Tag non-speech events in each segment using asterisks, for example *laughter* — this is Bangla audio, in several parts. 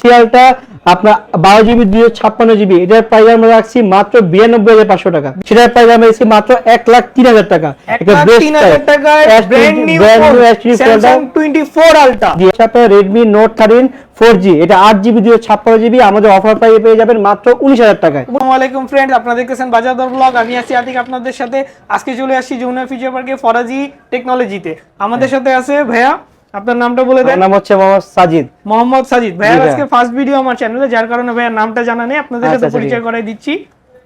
সিরিয়ালটা আপনার বারো জিবি দুশো ছাপ্পান্ন জিবি। এটার প্রাইস আমরা রাখছি মাত্র বিরানব্বই হাজার পাঁচশো টাকা। সেটার প্রাইস আমরা রাখছি মাত্র এক লাখ তিন হাজার টাকা। এটা লাখ best তিন হাজার price। টাকায় S20 brand new brand new S20 Samsung product। Twenty four ultra G, এর সাথে Redmi note thirteen four G এটা আট জিবি ছাপ্পান্ন জিবি। আমাদের অফার প্রাইস পেয়ে যাবেন মাত্র উনিশ হাজার টাকায়। আসসালামু আলাইকুম ফ্রেন্ড আপনারা দেখতেছেন বাজার দর ব্লগ আমি আছি আতিক আপনাদের সাথে আজকে চলে আসছি যমুনা ফিউচার পার্কে ফরাজি টেকনোলজিতে আমাদের সাথে আছে ভাইয়া আপনার নামটা বলে দেন। নাম হচ্ছে মোহাম্মদ সাজিদ। মোহাম্মদ সাজিদ। ভাইয়া। আজকে ফার্স্ট ভিডিও আমার চ্যানেলে যার কারণে ভাইয়ার নামটা জানা নেই আপনাদের আচ্ছা, সাথে আচ্ছা, পরিচয় ঠিক করাই দিচ্ছি।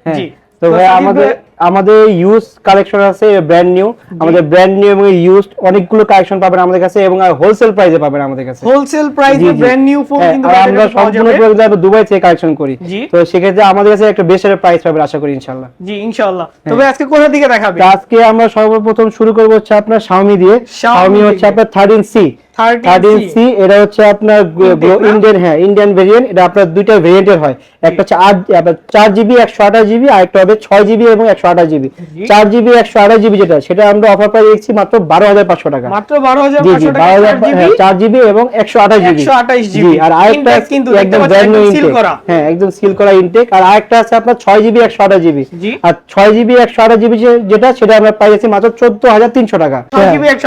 হ্যাঁ। জি। তো ভাই আমাদের আমাদের ইউজ কালেকশন আছে ব্র্যান্ড নিউ আমাদের ব্র্যান্ড নিউ এবং ইউজড অনেকগুলো কালেকশন পাবেন আমাদের কাছে এবং হোলসেল প্রাইসে পাবেন আমাদের কাছে। হোলসেল প্রাইসে। ব্র্যান্ড নিউ ফোন হ্যাঁ, কিন্তু আমরা সম্পূর্ণ আমরা দুবাই থেকে কালেকশন করি। তো সেক্ষেত্রে আমাদের কাছে একটা বেশ একটা প্রাইস পাবেন আশা করি ইনশাল্লাহ জি ইনশাআল্লাহ। হ্যাঁ। তবে আজকে কোথা থেকে দেখাবে আজকে আমরা সর্বপ্রথম শুরু করব হচ্ছে আপনার Xiaomi দিয়ে। Xiaomi হচ্ছে আপনার thirteen C 13C thirteen C এটা হচ্ছে আপনার ইন্ডিয়ান হ্যাঁ ইন্ডিয়ান ভেরিয়েন্ট এটা আপনার দুইটা ভেরিয়েন্টের হয়। একটা হচ্ছে আট চার জিবি একশো আঠাশ জিবি আর একটা হবে ছয় জিবি এবং একশো আঠাশ জিবি চার জিবি একশো আঠাশ জিবি যেটা সেটা আমরা অফার দিচ্ছি মাত্র বারো হাজার পাঁচশো টাকা। মাত্র বারো হাজার জি বারো হাজার হ্যাঁ, চার জিবি এবং একশো আঠাশ জিবি 128 জি আর আরেকটা কিন্তু একদম ব্র্যান্ড নিউ হ্যাঁ একদম সিল করা ইনটেক আর আরেকটা আছে আপনার ছয় জিবি একশো আঠাশ জিবি আর ছয় জিবি একশো আঠাশ জিবি যেটা সেটা আমরা পাইছি মাত্র চোদ্দ হাজার তিনশো টাকা।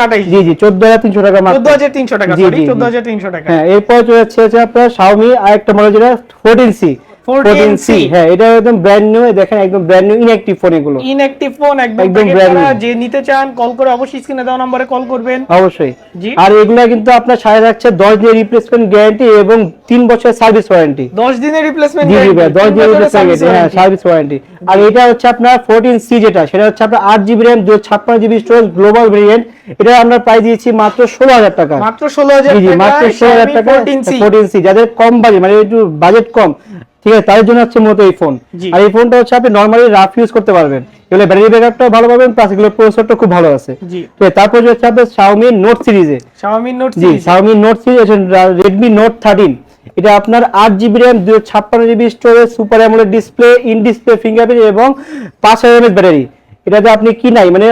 আঠাশ জি জি চোদ্দ হাজার তিনশো টাকা মাত্র। তিনশো টাকা সরি জি, জি। চোদ্দ হাজার তিনশো টাকা হ্যাঁ এরপর চলে হচ্ছে আপনার Xiaomi আরেকটা মডেল যেটা 14C 14C হ্যাঁ এটা একদম ব্র্যান্ড নিউ দেখেন একদম ব্র্যান্ড নিউ ইনঅ্যাক্টিভ ফোন এগুলো। ইনঅ্যাক্টিভ ফোন একদম। যে নিতে চান কল করে অবশ্যই স্ক্রিনে দেওয়া নম্বরে কল করবেন। অবশ্যই। আর এগুলা কিন্তু আপনার সাথে থাকছে দশ দিনের রিপ্লেসমেন্ট গ্যারান্টি এবং তিন বছরের সার্ভিস ওয়ারেন্টি দশ দিনের রিপ্লেসমেন্ট ভাই, দশ দিনের রিপ্লেসমেন্ট হ্যাঁ সার্ভিস ওয়ারেন্টি আর এটা হচ্ছে আপনার ফোরটিন সি যেটা সেটা হচ্ছে আপনার আট জিবি র্যাম দুশো ছাপ্পান্ন জিবি স্টোরেজ গ্লোবাল ভেরিয়েন্ট এটা আমরা প্রাইস দিয়েছি মাত্র ষোলো হাজার টাকা। মাত্র ষোলো হাজার জি জি মাত্র ষোলো হাজার টাকা ফোরটিন সি যাদের কম বাজেট মানে একটু বাজেট কম। ঠিক আছে? তাদের জন্য হচ্ছে মূলত এই ফোন আর এই ফোনটা হচ্ছে আপনি নর্মালি রাফ ইউজ করতে পারবেন। এগুলো ব্যাটারি ব্যাকআপটাও ভালো পাবেন প্লাস এগুলো প্রসেসরটা খুব ভালো আছে। আছে, তারপর যে হচ্ছে আপনার Xiaomi Note সিরিজে Xiaomi Note জি। Xiaomi Note series Redmi Note 13 এটা আপনার আট জিবি র্যাম দুশো ছাপ্পান্ন GB storage super AMOLED display in display fingerprint এবং পাঁচ হাজার এমএস ব্যাটারি এটাতে আপনি কি নাই? মানে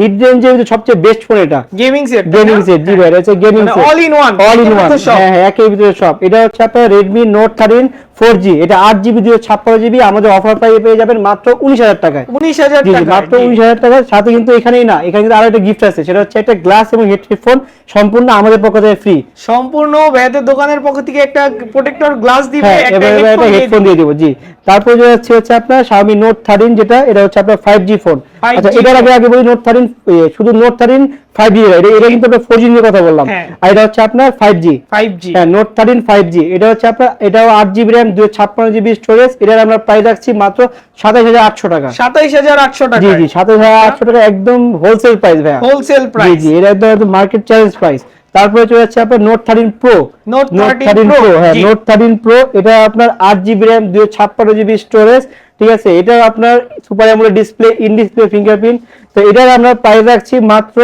মিড রেঞ্জের সবচেয়ে বেস্ট ফোন এটা। গেমিং সেট গেমিং সেট জি ভাই এটা হচ্ছে gaming set all in one, all in one হ্যাঁ হ্যাঁ একের ভিতরে সব। এটা হচ্ছে আপনার Redmi Note 13 4G এটা আট জিবি দুশো ছাপ্পান্ন জিবি আমাদের অফার প্রাইসে পেয়ে যাবেন মাত্র উনিশ হাজার টাকায়। উনিশ হাজার জি জি, টাকা মাত্র উনিশ হাজার টাকার সাথে কিন্তু এখানেই না এখানে কিন্তু আরও একটা গিফট আছে সেটা হচ্ছে একটা গ্লাস এবং হেডফোন সম্পূর্ণ আমাদের পক্ষ থেকে ফ্রি সম্পূর্ণ ভ্যাদের দোকানের পক্ষ থেকে একটা প্রোটেক্টর গ্লাস দিবে হ্যাঁ একটা দিয়ে হেডফোন দিয়ে দিব জি। তারপর যে হচ্ছে হচ্ছে আপনার Xiaomi Note 13 যেটা এটা হচ্ছে আপনার ফাইভ জি ফোন 5G আচ্ছা এটার আগে আগে বলি 13 এ, শুধু Note 13 5G এটা এটা কিন্তু আমরা 4G নিয়ে কথা বললাম। হ্যাঁ। আর এটা হচ্ছে আপনার 5G 5G হ্যাঁ নোট থার্টিন ফাইভ জি এটা হচ্ছে আপনার এটাও আট জিবি র্যাম দুশো ছাপ্পান্ন জিবি স্টোরেজ এটার আমরা প্রাইস রাখছি মাত্র হাজার আটশো টাকা। সাতাইশ হাজার আটশো টাকা জি জি হাজার আটশো টাকা একদম হোলসেল প্রাইস ভাইয়া। হোলসেল প্রাইস জি এটা একদম মার্কেট চ্যালেঞ্জ প্রাইস তারপরে চলে যাচ্ছে আপনার Note thirteen Pro Note 13 thirteen Pro হ্যাঁ নোট থার্টিন প্রো এটা আপনার আট জিবি র্যাম দুশো ছাপ্পান্ন জিবি স্টোরেজ ঠিক আছে? এটা আপনার super AMOLED display in display fingerprint. তো এটার আমরা প্রাইস রাখছি মাত্র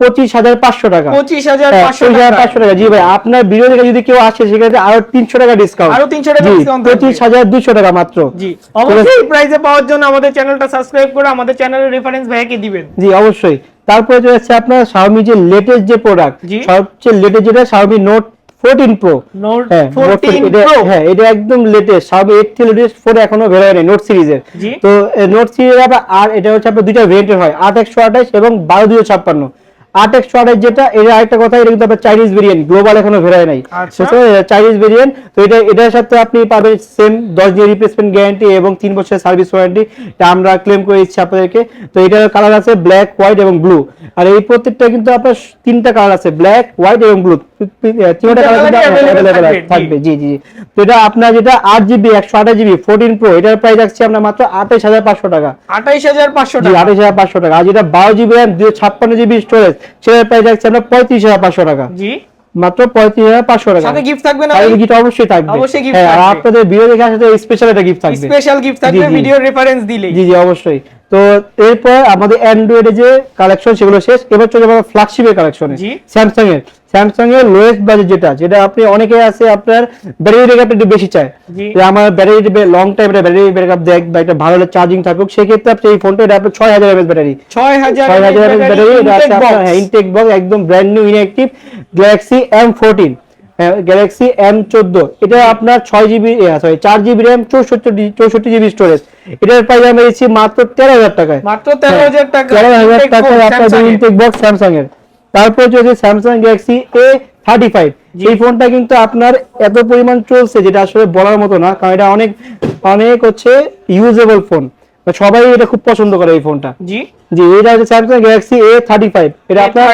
পঁচিশ হাজার পাঁচশো টাকা। পঁচিশ হাজার হ্যাঁ, পাঁচশো টাকা। জি ভাই আপনার ভিডিও দেখে যদি কেউ আসে সেক্ষেত্রে আরও তিনশো টাকা ডিসকাউন্ট আরও 300 টাকা পঁচিশ হাজার দুশো টাকা মাত্র। জি অবশ্যই এই প্রাইসে পাওয়ার জন্য আমাদের চ্যানেলটা সাবস্ক্রাইব করে আমাদের চ্যানেলের রেফারেন্স ভাইকে দিবেন। জি অবশ্যই। তারপরে আপনার Xiaomi যে লেটেস্ট যে প্রোডাক্ট সবচেয়ে লেটেস্ট যেটা Xiaomi Note 14 Pro নোট হ্যাঁ Note 14 এটা- প্রো হ্যাঁ এটা একদম লেটেস্ট Xiaomi 8 থেকে লেটেস্ট ফোন এখনও বের হয়নি নোট সিরিজের তো নোট সিরিজের আবার আর এটা হচ্ছে আপনার দুইটা ভেরিয়েন্টের হয় 8 128 এবং 12 256 আট একশো আঠাশ যেটা এটা আরেকটা কথা এটা কিন্তু আপনার চাইনিজ ভেরিয়েন্ট গ্লোবাল এখনও বেরোয় নাই। আচ্ছা। চাইনিজ ভেরিয়েন্ট তো এটা এটার সাথে আপনি পাবেন সেম দশ দিনের রিপ্লেসমেন্ট গ্যারান্টি এবং তিন বছরের সার্ভিস ওয়ারেন্টি এটা আমরা ক্লেম করে দিচ্ছি আপনাদেরকে। তো এটার কালার আছে ব্ল্যাক হোয়াইট এবং ব্লু আর এই প্রত্যেকটা কিন্তু আপনার তিনটা কালার আছে ব্ল্যাক হোয়াইট এবং ব্লু তিনটা কালার colour-ই available অ্যাভেলেবেল থাকবে, জি। জি জি। জি। তো এটা আপনার যেটা আট জিবি একশো আঠাশ জিবি ফোরটিন প্রো এটার প্রাইস রাখছি আমরা মাত্র আঠাশ হাজার পাঁচশো টাকা। আঠাইশ হাজার পাঁচশো টাকা। আঠাশ হাজার পাঁচশো টাকা। আর যেটা বারো জিবি র্যাম দুশো ছাপ্পান্ন জিবি স্টোরেজ সেটার প্রাইস রাখছি আমরা পঁয়ত্রিশ হাজার পাঁচশো টাকা। জি। মাত্র পঁয়ত্রিশ হাজার পাঁচশো টাকা। সাথে গিফট থাকবে না অবশ্যই থাকবে। অবশ্যই হ্যাঁ আর আপনাদের ভিডিও দেখে আসলে স্পেশাল একটা গিফট থাকবে। স্পেশাল গিফট থাকবে। ভিডিও রেফারেন্স দিলেই। জি জি অবশ্যই। তো এরপর আমাদের অ্যান্ড্রয়েডে যে কালেকশন সেগুলো শেষ। এবার চলে যাব ফ্ল্যাগশিপের কালেকশনে। স্যামসাং এর। স্যামসাং এর লোয়েস্ট বাজেট যেটা যেটা আপনি অনেকে আছে আপনার ব্যাটারি ব্যাকআপ একটু বেশি চায়। যে আমার battery long time battery backup দেখ বা একটা ভালো চার্জিং থাকুক সেক্ষেত্রে আপনি এই ফোনটা এটা আপনার ছয় হাজার এমএস ব্যাটারি ছয় হাজার ব্যাটারি এটা আছে আপনার ইনটেক বক্স একদম brand new inactive Galaxy M fourteen Galaxy M চোদ্দ। এটা আপনার ছয় জিবি সরি চার জিবি র্যাম চৌষট্টি চৌষট্টি জিবি স্টোরেজ এটার প্রাইস আমরা দিচ্ছি মাত্র তেরো হাজার টাকায়। মাত্র তেরো হাজার টাকা। তেরো হাজার টাকায় আপনার ইনটেক বক্স স্যামসাং এর। তারপর চলছে Samsung Galaxy A thirty five এই ফোনটা কিন্তু আপনার এত পরিমাণ চলছে যেটা আসলে বলার মতো না কারণ এটা অনেক অনেক হচ্ছে ইউজেবল ফোন সবাই এটা খুব পছন্দ করে এই ফোনটা জি। জি এটা হচ্ছে Samsung Galaxy A thirty five এটা আপনার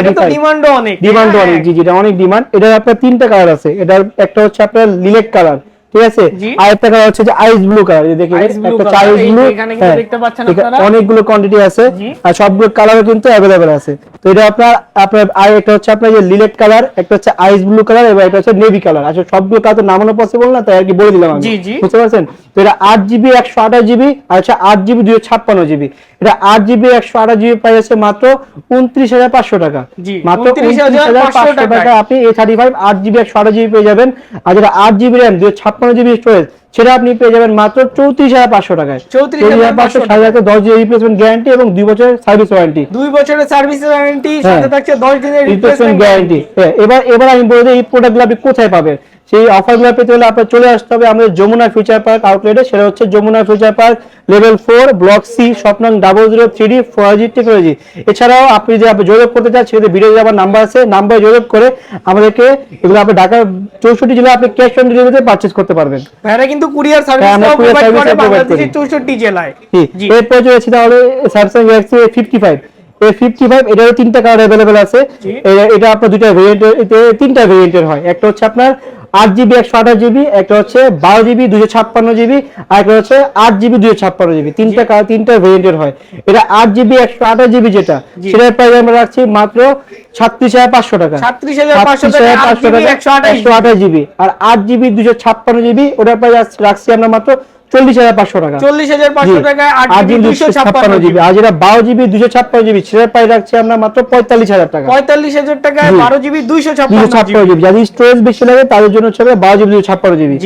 এটা ডিমান্ডও অনেক। ডিমান্ড হ্যাঁ। অনেক জি জি এটা অনেক ডিমান্ড এটা আপনার তিনটা কালার আছে। এটার একটা হচ্ছে আপনার লিলেক কালার ঠিক আছে? আর একটা কালার হচ্ছে যে আইস ব্লু কালার দেখি একটা আইস ব্লু এখানে কিন্তু দেখতে পাচ্ছেন আপনারা। অনেকগুলো কোয়ান্টিটি আছে। আর সবগুলো কালারও কিন্তু অ্যাভেলেবেল আছে। তো এটা আপনার আপনার আর একটা হচ্ছে আপনার যে লিলেট কালার একটা হচ্ছে আইস ব্লু কালার এবং একটা হচ্ছে নেভি কালার। আসলে সবগুলো কালার তো নামানো পসিবল না তাই আর কি বলে দিলাম আমি। বুঝতে পারছেন? তো এটা আট জিবি একশো আঠাশ জিবি আর হচ্ছে আট জিবি দুইশো ছাপ্পান্ন জিবি। এটা আট জিবি একশো আঠাশ জিবি প্রাইস আছে মাত্র উনত্রিশ হাজার পাঁচশো টাকা। মাত্র 29,500 29,500 টাকায়। টাকা আপনি এ থার্টি ফাইভ আট জিবি একশো আঠাশ জিবি পেয়ে যাবেন। আর যেটা আট জিবি র্যাম দুশো ছাপ্পান্ন জিবি স্টোরেজ সেটা আপনি পেয়ে যাবেন মাত্র চৌত্রিশ হাজার পাঁচশো টাকায়। 34,500 সাড়ে হাজার দশ দিনের রিপ্লেসমেন্ট গ্যারান্টি এবং দুই বছরের সার্ভিস ওয়ারেন্টি দুই বছরের সার্ভিস ওয়ারেন্টি হ্যাঁ। সাথে থাকছে দশ দিনের রিপ্লেসমেন্ট গ্যারান্টি এবার এবার আমি বলে দিই এই প্রোডাক্টগুলো আপনি কোথায় পাবেন? সেই অফারগুলো পেতে হলে আপনার চলে আসতে হবে আমাদের যমুনা ফিউচার পার্ক আউটলেটে সেটা হচ্ছে Jamuna future park level four block C স্বপ্নং double zero three D four G technology এছাড়াও আপনি যদি আপনি যোগাযোগ করতে চান সেক্ষেত্রে ভিডিও আমার নাম্বার আছে নাম্বারে যোগাযোগ করে আমাদেরকে এগুলো আপনি ঢাকার চৌষট্টি জেলা আপনি ক্যাশ অন ডেলিভারিতে পারচেজ করতে পারবেন। কিন্তু কুরিয়ার সার্ভিস হ্যাঁ, আমরা courier প্রোভাইড service করে ও provide বাংলাদেশের করি। চৌষট্টি জেলায়। এরপর রয়েছে তাহলে Samsung Galaxy fifty five A fifty five এটারও তিনটা কালার অ্যাভেলেবেল আছে। এটা আপনার দুইটা ভেরিয়েন্টের তিনটা ভেরিয়েন্টের হয়। একটা হচ্ছে আপনার আট জিবি একশো আঠাশ জিবি একটা হচ্ছে বারো জিবি দুশো ছাপ্পান্ন জিবি আর একটা হচ্ছে আট জিবি দুশো ছাপ্পান্ন জিবি। তিনটা তিনটা ভেরিয়েন্টের হয়। এটা আট জিবি একশো আঠাশ জিবি যেটা। সেটার প্রাইস আমরা রাখছি মাত্র ছাত্রিশ হাজার পাঁচশো টাকা। 36,500 টাকা, 8 GB, 128 একশো আঠাশ জিবি। আর আট জিবি দুশো ছাপ্পান্ন জিবি ওটার প্রাইস রাখছি আমরা মাত্র চল্লিশ হাজার পাঁচশো টাকা। চল্লিশ হাজার পাঁচশো টাকায় আট জিবি দুইশো ছাপ্পান্ন জিবি। আর যেটা বারো জিবি দুশো ছাপ্পান্ন জিবি সেটার প্রাইস রাখছি আমরা মাত্র পঁয়তাল্লিশ হাজার টাকা। পঁয়তাল্লিশ হাজার টাকায় বারো জিবি দুশো ছাপ্পান্ন ছাপ্পান্ন জিবি। যাদের স্টোরেজ বেশি লাগে তাদের জন্য হচ্ছে বারো জিবি দুশো ছাপ্পান্ন জিবি।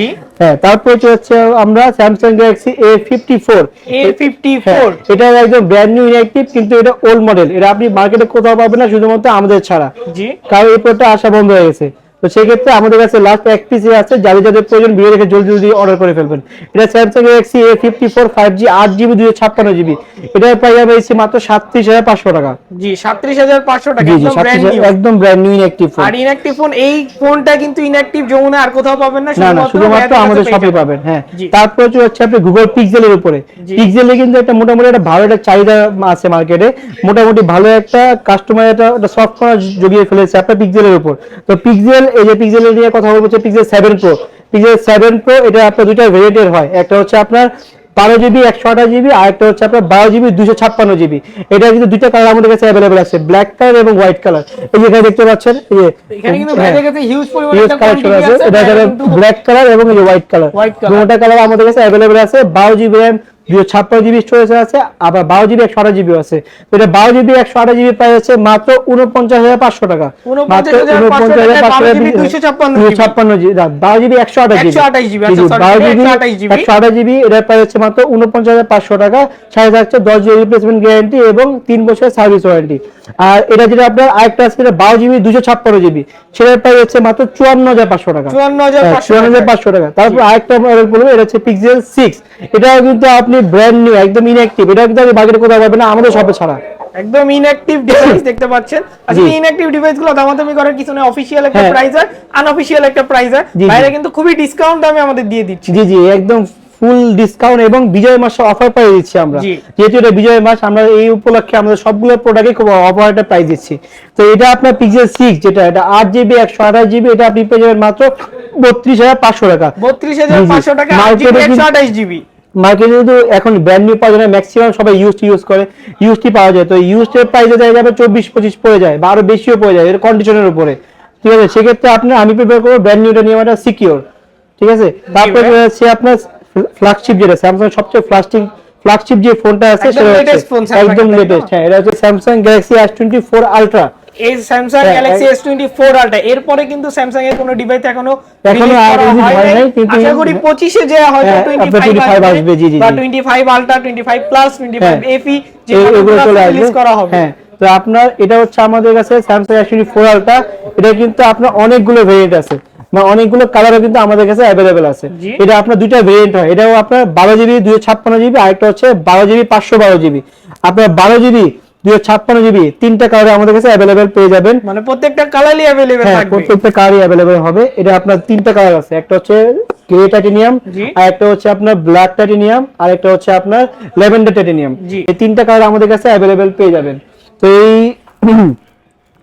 হ্যাঁ তারপর হচ্ছে আমরা Samsung Galaxy A fifty four A fifty four এটা একদম ব্র্যান্ড নিউ ইনঅ্যাক্টিভ কিন্তু এটা ওল্ড মডেল এটা আপনি মার্কেটে কোথাও পাবেন না শুধুমাত্র আমাদের ছাড়া। জি। কারণ এই আসা বন্ধ হয়ে গেছে। তো সেক্ষেত্রে আমাদের কাছে লাস্ট এক পিস আছে যাদের যাদের প্রয়োজন ভিডিও দেখে জলদি জলদি অর্ডার করে ফেলবেন। এটা Samsung Galaxy A fifty four five G আট জিবি দুশো ছাপ্পান্ন জিবি এটার প্রাইস পেয়েছি মাত্র সাতত্রিশ হাজার পাঁচশো টাকা। জি সাতত্রিশ হাজার পাঁচশো টাকা জি একদম ব্র্যান্ড নিউ ইনঅ্যাক্টিভ ফোন আর ইনঅ্যাক্টিভ ফোন এই ফোনটা কিন্তু ইনঅ্যাক্টিভ যমুনা আর কোথাও পাবেন না না শুধুমাত্র আমাদের শপে পাবেন হ্যাঁ। তারপর হচ্ছে আপনি গুগল পিক্সেলের উপরে। পিক্সেলে কিন্তু একটা মোটামুটি একটা ভালো একটা চাহিদা আছে মার্কেটে মোটামুটি ভালো একটা কাস্টমার একটা সফট কর্নার জড়িয়ে ফেলেছে আপনার পিক্সেলের উপর। তো পিক্সেল এই যে পিক্সেলের নিয়ে কথা বলব হচ্ছে Pixel seven Pro Pixel seven Pro এটা আপনার দুইটা ভেরিয়েন্টের হয়। একটা হচ্ছে আপনার বারো জিবি একশো আঠাশ জিবি আর একটা হচ্ছে আপনার বারো জিবি দুশো ছাপ্পান্ন জিবি এটা কিন্তু দুইটা কালার আমাদের কাছে অ্যাভেলেবেল আছে ব্ল্যাক কালার এবং হোয়াইট কালার এই যে এখানে দেখতে পাচ্ছেন এই যে এখানে কিন্তু হ্যাঁ। ভাইয়াদের হিউজ কালেকশন আছে আছে, এটা ব্ল্যাক কালার এবং এই হোয়াইট কালার color। কালার আমাদের কাছে অ্যাভেলেবেল আছে বারো জিবি র্যাম দুশো ছাপ্পান্ন জিবি স্টোরেজ আছে আবার বারো জিবি একশো আঠাশ জিবি আছে। এটা বারো জিবি একশো আঠাশ জিবি প্রাইস হচ্ছে মাত্র উনপঞ্চাশ হাজার পাঁচশো টাকা। 49,500 টাকায় 12 GB 256 দুশো ছাপ্পান্ন জিবি বারো জিবি একশো আঠাশ জিবি 128 GB, আচ্ছা, sorry, বারো জিবি একশো আঠাশ জিবি এটার প্রাইস হচ্ছে মাত্র উনপঞ্চাশ হাজার পাঁচশো টাকা। সাথে থাকছে দশ জিবি রিপ্লেসমেন্ট গ্যারান্টি এবং তিন বছরের সার্ভিস ওয়ারেন্টি আর এটা যেটা আপনার আরেকটা আছে যেটা বারো জিবি দুশো ছাপ্পান্ন জিবি সেটার প্রাইস হচ্ছে মাত্র চুয়ান্ন হাজার পাঁচশো টাকা। চুয়ান্ন হাজার হ্যাঁ, পাঁচশো হাজার পাঁচশো টাকা। তারপর আরেকটা মডেল বলব এটা হচ্ছে পিক্সেল সিক্স এটাও কিন্তু আপনি ব্র্যান্ড নিউ একদম ইনঅ্যাক্টিভ এটা কিন্তু আপনি বাকিটা কোথাও পাবেন না আমাদের শপে ছাড়া। একদম ইনঅ্যাক্টিভ ডিভাইস *coughs* দেখতে পাচ্ছেন। জি। ইনঅ্যাক্টিভ ডিভাইসগুলো দামাদামি করার কিছু নেই অফিসিয়াল একটা। প্রাইস আর আনঅফিসিয়াল একটা প্রাইস আর। বাইরে কিন্তু খুবই ডিসকাউন্ট দামে আমাদের দিয়ে দিচ্ছি। জি জি একদম ফুল ডিসকাউন্ট এবং বিজয় মাসে অফার পাই দিচ্ছি আমরা। যেহেতু এটা বিজয় মাস আমরা এই উপলক্ষে আমাদের সবগুলো প্রোডাক্টে খুব অফার একটা প্রাইস দিচ্ছি। তো এটা আপনার পিক্সেল সিক্স যেটা এটা আট জিবি একশো আঠাশ জিবি এটা আপনি পেয়ে যাবেন মাত্র বত্রিশ হাজার পাঁচশো টাকা। বত্রিশ হাজার। পাঁচশো টাকা জিবি মার্কেটে কিন্তু এখন ব্র্যান্ড নিউ পাওয়া যায় না ম্যাক্সিমাম সবাই ইউজটি ইউজ করে ইউজটি পাওয়া যায়। তো ইউজটের প্রাইসে যায় যাবে চব্বিশ পঁচিশ পড়ে যায় বা আরও বেশিও পড়ে যায় এর কন্ডিশনের উপরে। ঠিক আছে? সেক্ষেত্রে আপনার আমি প্রিপেয়ার করব ব্র্যান্ড নিউটা নিয়ে একটা সিকিউর ঠিক আছে? তারপরে। হচ্ছে আপনার ফ্ল্যাগশিপ যেটা স্যামসাং সবচেয়ে ফ্লাস্টিং ফ্ল্যাগশিপ যে ফোনটা আছে সেটা হচ্ছে একদম? লেটেস্ট হ্যাঁ এটা হচ্ছে Samsung Galaxy S twenty four Ultra এই স্যামসাং হ্যাঁ, গ্যালাক্সি এক- এস টোয়েন্টি ফোর আলটা এরপরে কিন্তু স্যামসাং এর কোনো ডিভাইস এখনও এখনও আর হয় হয় নাই। কিন্তু- আশা করি পঁচিশে যে হয়তো হ্যাঁ, টোয়েন্টি ফাইভ 25 আসবে, জি, জি, বা জি। Twenty five Ultra twenty five plus twenty five হ্যাঁ। এফি যে এগুলো চলে আসবে। করা হবে। হ্যাঁ তো আপনার এটা হচ্ছে আমাদের কাছে স্যামসাং এস টোয়েন্টি ফোর আলটা এটা কিন্তু আপনার অনেকগুলো ভেরিয়েন্ট আছে। বা অনেকগুলো কালারও কিন্তু আমাদের কাছে অ্যাভেলেবেল আছে। এটা আপনার দুইটা ভেরিয়েন্ট হয়। এটাও আপনার বারো জিবি দুইশো ছাপ্পান্ন জিবি আরেকটা হচ্ছে বারো জিবি পাঁচশো বারো জিবি আপনার বারো জিবি দুইশো ছাপ্পান্ন জিবি তিনটা কালারে আমাদের কাছে অ্যাভেলেবেল পেয়ে যাবেন। মানে প্রত্যেকটা কালারই অ্যাভেলেবেল হ্যাঁ থাকবে। প্রত্যেকটা কালারই অ্যাভেলেবেল হবে। এটা আপনার তিনটা কালার আছে একটা হচ্ছে গ্রে টাইটেনিয়াম আর একটা হচ্ছে আপনার ব্ল্যাক টাইটেনিয়াম আর একটা হচ্ছে আপনার ল্যাভেন্ডার টাইটেনিয়াম। এই তিনটা কালার আমাদের কাছে অ্যাভেলেবেল পেয়ে যাবেন। তো এই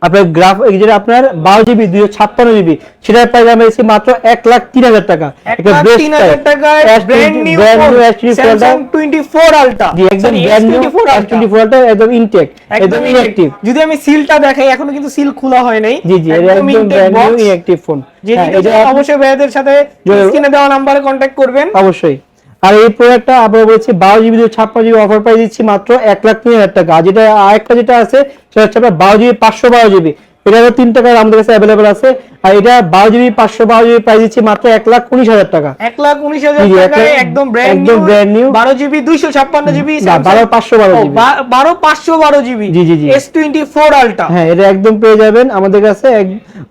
আপনার গ্রাফ যেটা আপনার বারো জিবি দুইশো ছাপ্পান্ন জিবি সেটার প্রাইস আমরা এসেছি মাত্র এক লাখ তিন হাজার টাকা। একটা লাখ best তিন হাজার price। টাকায় S20 brand new brand new S24 টা- স্যামসাং টোয়েন্টি ফোর আলটা জি একদম ব্র্যান্ড নিউ S24 টা একদম ইনটেক একদম ইনঅ্যাক্টিভ যদি আমি সিলটা দেখাই এখনও কিন্তু সিল খোলা হয় নাই। জি জি একদম ব্র্যান্ড নিউ ইনঅ্যাক্টিভ ফোন যে অবশ্যই ভাইয়াদের সাথে স্ক্রিনে দেওয়া নাম্বারে কন্ট্যাক্ট করবেন। অবশ্যই। আর এই প্রোডাক্টটা আমরা বলছি বারো জিবি ছাপ্পান্ন জিবি অফার প্রাইস দিচ্ছি মাত্র এক লাখ তিন হাজার টাকা। আর যেটা আরেকটা যেটা আছে সেটা হচ্ছে আপনার বারো জিবি পাঁচশো বারো জিবি এটারও তিন টাকার আমাদের কাছে অ্যাভেলেবেল আছে। আর এটা বারো জিবি পাঁচশো বারো জিবি প্রাইস দিচ্ছি মাত্র এক লাখ উনিশ হাজার টাকা। এক লাখ উনিশ হাজার একদম ব্র্যান্ড একদম brand new। বারো জিবি দুইশো ছাপ্পান্ন জিবি বারো পাঁচশো বারো জিবি বারো পাঁচশো বারো জিবি জি, জি, জি। এস টোয়েন্টি ফোর আলটা হ্যাঁ এটা একদম পেয়ে যাবেন আমাদের কাছে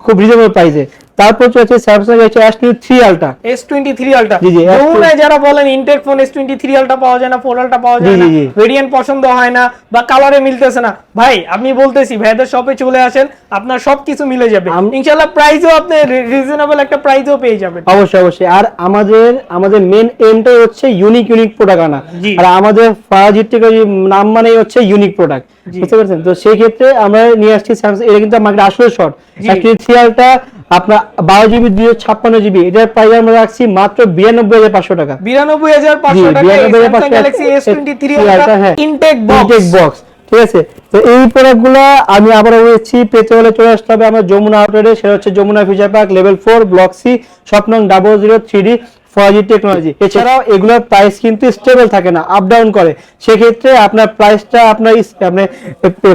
খুব রিজনেবল প্রাইসে তারপর হচ্ছে স্যামসাং হচ্ছে S twenty three Ultra S twenty three Ultra জি, জি, S20 যমুনায় যারা বলেন intact phone S twenty three Ultra পাওয়া যায় না ফোর আলটা পাওয়া যায় না। ভেরিয়েন্ট পছন্দ হয় না বা কালারে মিলতেছে না। ভাই আমি বলতেছি ভাইদের শপে চলে আসেন আপনার সবকিছু মিলে যাবে। ইনশাল্লাহ প্রাইসও আপনি রিজনেবল একটা প্রাইসও পেয়ে যাবেন। অবশ্যই অবশ্যই। আর আমাদের আমাদের মেন এমটাই হচ্ছে ইউনিক ইউনিক প্রোডাক্ট আনা। আর আমাদের ফারাজির টেকনোলজি নাম মানেই হচ্ছে ইউনিক প্রোডাক্ট বুঝতে পারছেন? তো সেই ক্ষেত্রে আমরা নিয়ে আসছি স্যামসাং এটা কিন্তু মার্কেট আসলে শর্ট। অ্যাকচুয়ালি থ্রিয়ালটা আপনার বারো জিবি দুইশো ছাপ্পান্ন জিবি এটার প্রাইস আমরা রাখছি মাত্র বিরানব্বই হাজার পাঁচশো টাকা। বিরানব্বই হাজার পাঁচশো ইনটেক বক্স ঠিক আছে? তো এই প্রোডাক্টগুলো আমি আবারও বলেছি পেতে হলে চলে আসতে হবে আমার যমুনা আউটলেটে সেটা হচ্ছে Jamuna future park level four block C স্বপ্নং double zero three D Faraji technology এছাড়াও এগুলোর প্রাইস কিন্তু স্টেবল থাকে না আপ ডাউন করে। সেক্ষেত্রে আপনার প্রাইসটা আপনার আপনি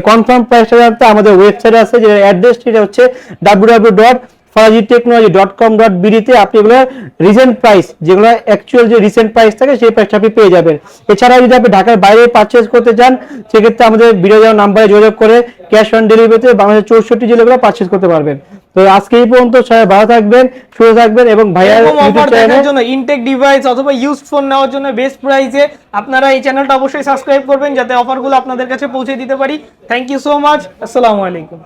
কনফার্ম প্রাইসটা জানতে আমাদের ওয়েবসাইট আছে যে অ্যাড্রেসটি হচ্ছে W W dot Faraji technology dot com dot বিডিতে আপনি এগুলো রিসেন্ট প্রাইস যেগুলো অ্যাকচুয়াল যে রিসেন্ট প্রাইস থাকে সেই প্রাইসটা আপনি পেয়ে যাবেন। এছাড়াও যদি আপনি ঢাকার বাইরে পারচেজ করতে চান সেক্ষেত্রে আমাদের ভিডিও দেওয়ার নাম্বারে যোগাযোগ করে ক্যাশ অন ডেলিভারিতে বাংলাদেশের চৌষট্টি জেলাগুলো পারচেজ করতে পারবেন। তো আজকে এই পর্যন্ত সবাই ভালো থাকবেন সুস্থ থাকবেন এবং ভাইয়ার ইউটিউব দেখার জন্য ইনটেক ডিভাইস অথবা ইউজ ফোন নেওয়ার জন্য বেস্ট প্রাইসে আপনারা এই চ্যানেলটা অবশ্যই সাবস্ক্রাইব করবেন যাতে অফারগুলো আপনাদের কাছে পৌঁছে দিতে পারি। থ্যাংক ইউ সো মাচ আসসালামু আলাইকুম।